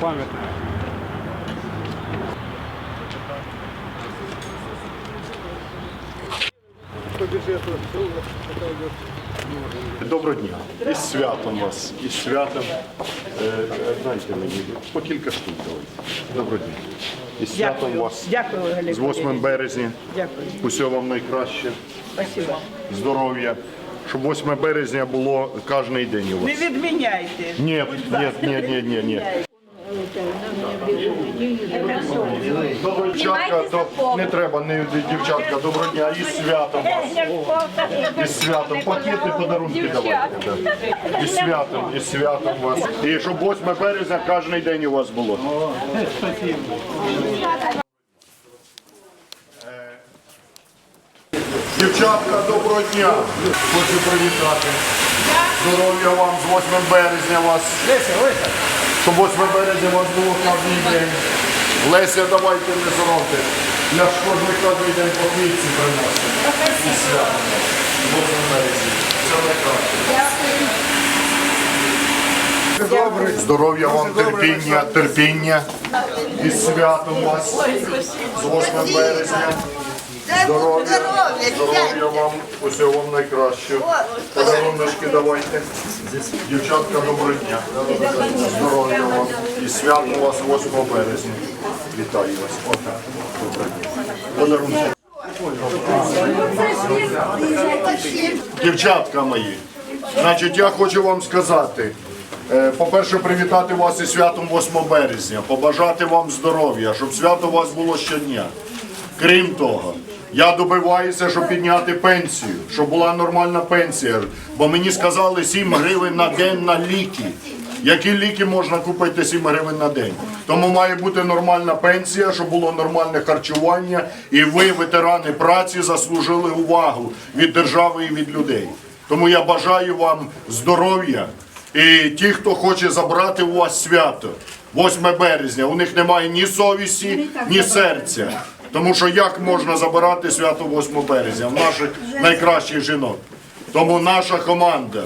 пам'ятне. Доброго дня. Із святом вас. Із святом. Е, дайте мені по кілька штук давайте. Доброго дня. Із святом Дякую. вас. Дякую, Олег З 8 березня. Дякую. Усього вам найкраще. Спасибо. Здоров'я. Щоб 8 березня було кожен день у вас. Не відміняйте. Ні, ні, ні, ні, ні, Дівчатка, то не треба, не дівчатка, доброго дня. Із святом вас. Із святом. Пакети, подарунки давайте. да. Із святом, із святом вас. І щоб 8 березня кожен день у вас було. Дівчатка, доброго дня. Хочу привітати. Здоров'я вам з 8 березня вас. Щоб 8 березня у вас було кожен день. Леся, давайте не соромте. Я ж кожен кожен день по квітці приносив. І свято. 8 березня. Все найкраще. Здоров'я вам, терпіння, терпіння. І святом вас. З 8 березня. Здоров'я, здоров'я вам, усього вам найкращого. Подаруночки давайте. Дівчатка, доброго дня. Здоров'я вам. І свято у вас 8 березня. Вітаю вас. Подарунки. Дівчатка мої, значить, я хочу вам сказати. е, По-перше, привітати вас із святом 8 березня, побажати вам здоров'я, щоб свято у вас було щодня. Крім того, я добиваюся, щоб підняти пенсію, щоб була нормальна пенсія. Бо мені сказали 7 гривень на день на ліки. Які ліки можна купити 7 гривень на день? Тому має бути нормальна пенсія, щоб було нормальне харчування, і ви, ветерани праці, заслужили увагу від держави і від людей. Тому я бажаю вам здоров'я і ті, хто хоче забрати у вас свято, 8 березня, у них немає ні совісті, ні серця. Тому що як можна забирати свято 8 березня в наших найкращих жінок? Тому наша команда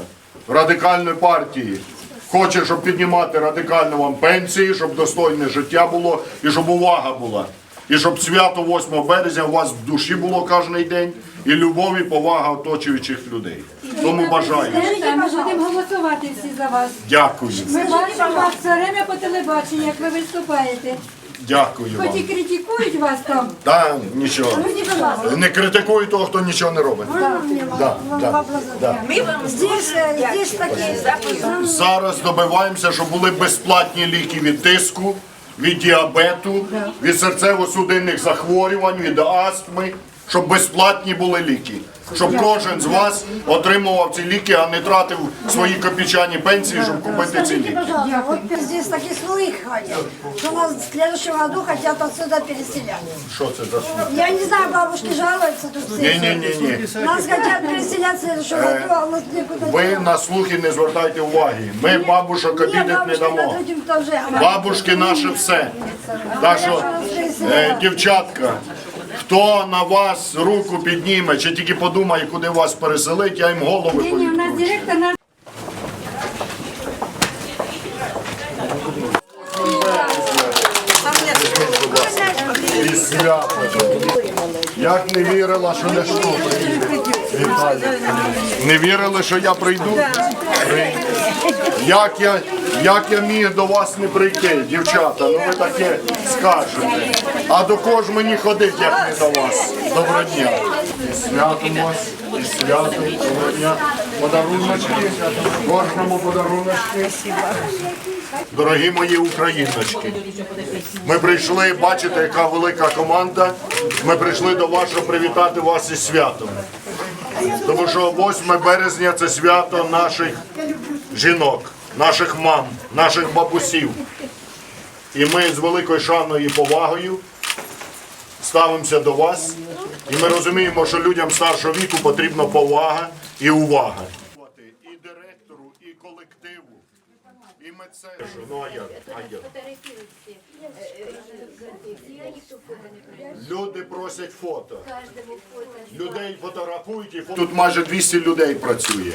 радикальної партії хоче, щоб піднімати радикально вам пенсії, щоб достойне життя було і щоб увага була. І щоб свято 8 березня у вас в душі було кожен день, і любов і повага оточуючих людей. Тому бажаю. Ми будемо голосувати всі за вас. Дякую. Ми бачимо вас все время по телебаченню, як ви виступаєте. Дякую Хоч і вам. критикують вас там. Да, нічого. Скажіть, не ласка. Не критикую того, хто нічого не робить. Да, да, да. Здесь, е, здесь такі Зараз добиваємося, щоб були безплатні ліки від тиску, від діабету, від серцево-судинних захворювань, від астми, щоб безплатні були ліки. Щоб кожен з вас отримував ці ліки, а не тратив свої копійчані пенсії, щоб купити ці ліки. Пожалуйста, вот здесь такие слухи ходят, что нас в следующем году хотят отсюда переселять. Що це за слух? Я не знаю, бабушки жалуются тут все. Ні, ні, ні, ні. Нас хотят переселять в следующем году, а у нас никуда Ви на слухи не звертайте уваги. Ми бабушок обідати не дамо. Бабушки наше все. Так що, е, дівчатка, хто на вас руку підніме, чи тільки подумає, куди вас переселить, я їм голови Ні, ні, у нас директор наш І свято. Як не вірила, що Ляшко приїде. Вітаю. Не вірили, що я прийду? Як я, як я міг до вас не прийти, дівчата, ну ви таке скажете. А до кого ж мені ходить, як не до вас? Доброго дня. І святом вас, і святом, доброго дня. Подаруночки, кожному подаруночки. Дорогі мої україночки, ми прийшли, бачите, яка велика команда. Ми прийшли до вас, щоб привітати вас із святом. Тому що 8 березня це свято наших жінок, наших мам, наших бабусів. І ми з великою шаною і повагою ставимося до вас. І ми розуміємо, що людям старшого віку потрібна повага і увага. І директору, і колективу, і медсестру. Ну а як? А як? Люди просять фото. Людей фотографують і фото. Тут майже 200 людей працює.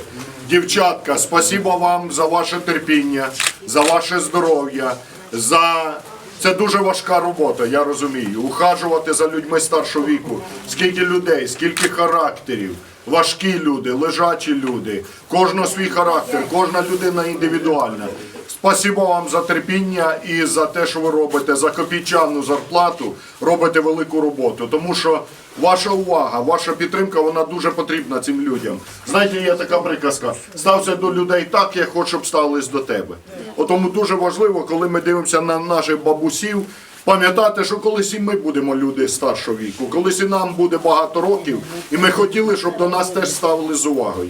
Дівчатка, спасибо вам за ваше терпіння, за ваше здоров'я. за це дуже важка робота, я розумію. Ухажувати за людьми старшого віку. Скільки людей, скільки характерів. Важкі люди, лежачі люди, кожного свій характер, кожна людина індивідуальна. Спасибо вам за терпіння і за те, що ви робите, за копійчану зарплату, робите велику роботу. Тому що ваша увага, ваша підтримка, вона дуже потрібна цим людям. Знаєте, є така приказка: стався до людей так, як хочеш, щоб ставились до тебе. Тому дуже важливо, коли ми дивимося на наших бабусів. Пам'ятати, що колись і ми будемо люди старшого віку, колись і нам буде багато років, і ми хотіли, щоб до нас теж ставили з увагою.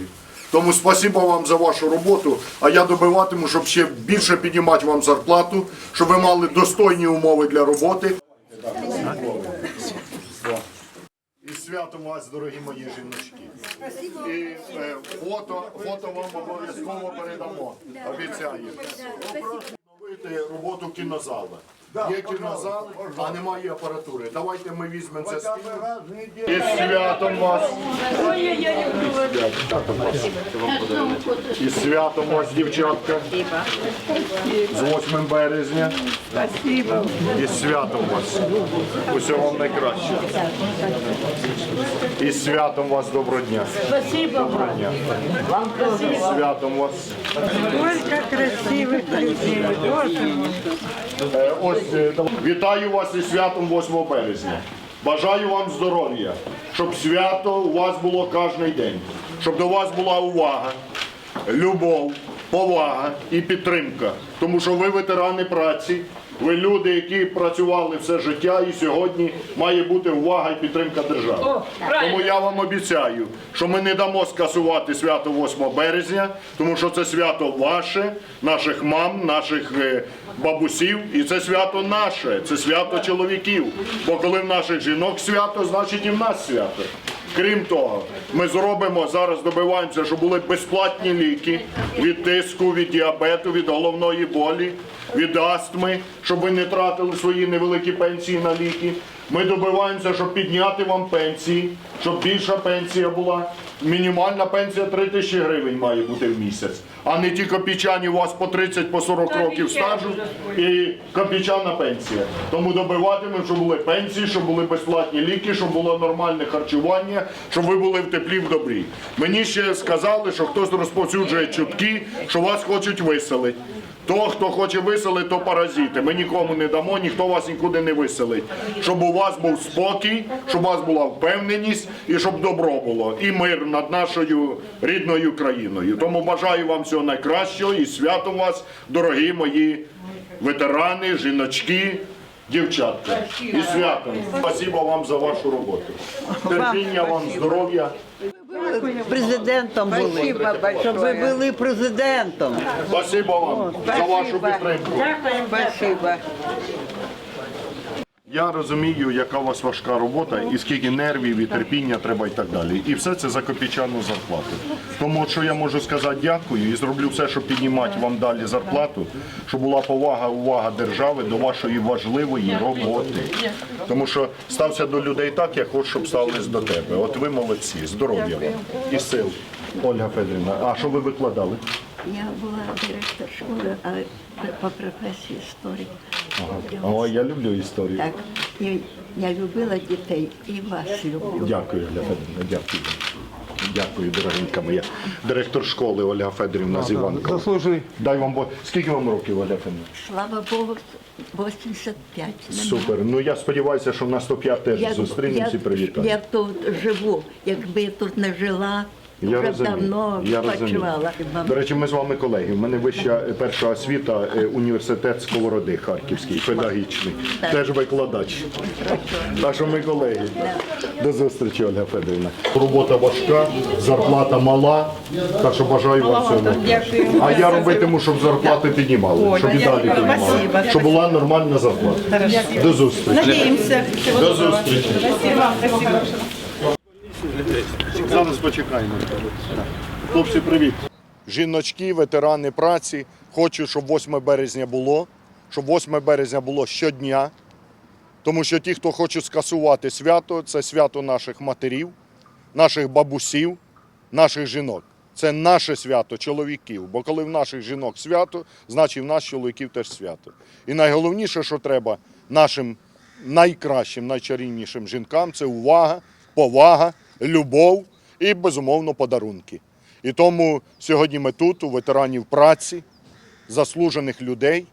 Тому спасибо вам за вашу роботу. А я добиватиму, щоб ще більше піднімати вам зарплату, щоб ви мали достойні умови для роботи. І святом вас, дорогі мої жіночки. І е, фото, фото вам обов'язково передамо. Обіцяю. Роботу кінозала. Є кінозал, а немає апаратури. Давайте ми візьмемо це спільно. І з святом вас. І святом вас, дівчатка. З 8 березня. І святом вас. Усього вам найкраще. І святом вас доброго дня. Доброго дня. З святом вас. Сколько красивых людей, боже мой. Е, Ось вітаю вас із святом 8 березня. Бажаю вам здоров'я, щоб свято у вас було кожен день, щоб до вас була увага, любов, повага і підтримка. Тому що ви ветерани праці, ви люди, які працювали все життя, і сьогодні має бути увага і підтримка держави. Тому я вам обіцяю, що ми не дамо скасувати свято 8 березня, тому що це свято ваше, наших мам, наших е, бабусів, і це свято наше, це свято чоловіків. Бо коли в наших жінок свято, значить і в нас свято. Крім того, ми зробимо зараз, добиваємося, щоб були безплатні ліки від тиску, від діабету, від головної болі, від астми, щоб ви не тратили свої невеликі пенсії на ліки. Ми добиваємося, щоб підняти вам пенсії, щоб більша пенсія була. Мінімальна пенсія 3 тисячі гривень має бути в місяць, а не ті копійчані у вас по 30 по 40 років стажу і копійчана пенсія. Тому добиватимемо, щоб були пенсії, щоб були безплатні ліки, щоб було нормальне харчування, щоб ви були в теплі в добрі. Мені ще сказали, що хтось розповсюджує чутки, що вас хочуть виселити. То, хто хоче виселити, то паразити. Ми нікому не дамо, ніхто вас нікуди не виселить. Щоб у вас був спокій, щоб у вас була впевненість і щоб добро було. І мир над нашою рідною країною. Тому бажаю вам всього найкращого і святом вас, дорогі мої ветерани, жіночки, дівчатка. І святом. Спасибо вам за вашу роботу. Терпіння вам, здоров'я. Президентом були, щоб ви були президентом. Спасибо вам за вашу підтримку. Спасибо. Я розумію, яка у вас важка робота, і скільки нервів, і терпіння треба і так далі. І все це за копійчану зарплату. Тому що я можу сказати дякую і зроблю все, щоб піднімати вам далі зарплату, щоб була повага, увага держави до вашої важливої роботи. Тому що стався до людей так, як хочеш, щоб ставились до тебе. От ви молодці, здоров'я вам і сил. Ольга Федорівна, а що ви викладали? Я була директор школи, але по професії історик. О, я люблю історію. Так, і я любила дітей і вас люблю. Дякую, Ольга Федорівна, дякую. Дякую, дорогенька моя. Директор школи Ольга Федорівна з Іванкова. Заслужений. Дай вам Бог. Скільки вам років, Ольга Федорівна? Слава Богу, 85. нема. Супер. Ну я сподіваюся, що на 105 теж зустрінемося і я, привітаємо. я тут живу. Якби я тут не жила, Я вже розумію. давно я розумію. До речі, ми з вами колеги. У мене вища е, перша освіта, е, університет Сковороди Харківський, педагогічний. Теж викладач. Так що ми колеги. До зустрічі, Ольга Федорівна. Робота важка, зарплата мала. Так що бажаю вам всього. найкращого. А я робитиму, щоб зарплати піднімали, щоб і далі піднімали. Щоб була нормальна зарплата. До зустрічі. Надіємося. До зустрічі. Зараз почекаємо. Хлопці, привіт. Жіночки, ветерани праці. Хочу, щоб 8 березня було, щоб 8 березня було щодня. Тому що ті, хто хочуть скасувати свято, це свято наших матерів, наших бабусів, наших жінок. Це наше свято чоловіків. Бо коли в наших жінок свято, значить в нас чоловіків теж свято. І найголовніше, що треба нашим найкращим, найчарівнішим жінкам це увага, повага, любов і, безумовно, подарунки. І тому сьогодні ми тут, у ветеранів праці, заслужених людей,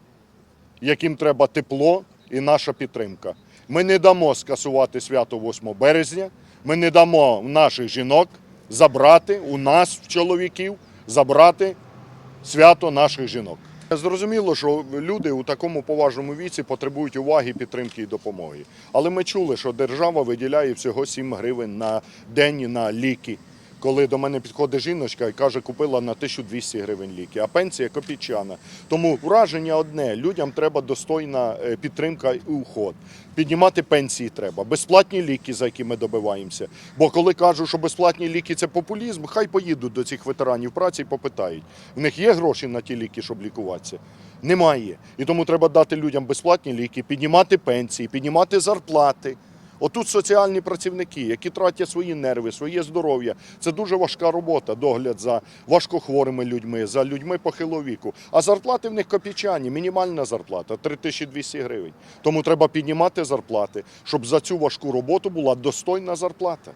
яким треба тепло і наша підтримка. Ми не дамо скасувати свято 8 березня, ми не дамо в наших жінок забрати у нас, в чоловіків, забрати свято наших жінок. Зрозуміло, що люди у такому поважному віці потребують уваги, підтримки і допомоги. Але ми чули, що держава виділяє всього 7 гривень на день на ліки. Коли до мене підходить жіночка і каже, купила на 1200 гривень ліки, а пенсія копійчана. Тому враження одне: людям треба достойна е, підтримка і уход. Піднімати пенсії треба, безплатні ліки, за які ми добиваємося. Бо коли кажуть, що безплатні ліки це популізм, хай поїдуть до цих ветеранів праці і попитають. В них є гроші на ті ліки, щоб лікуватися? Немає. І тому треба дати людям безплатні ліки, піднімати пенсії, піднімати зарплати. Отут соціальні працівники, які тратять свої нерви, своє здоров'я. Це дуже важка робота, догляд за важкохворими людьми, за людьми похилого віку. А зарплати в них копійчані, мінімальна зарплата 3200 гривень. Тому треба піднімати зарплати, щоб за цю важку роботу була достойна зарплата.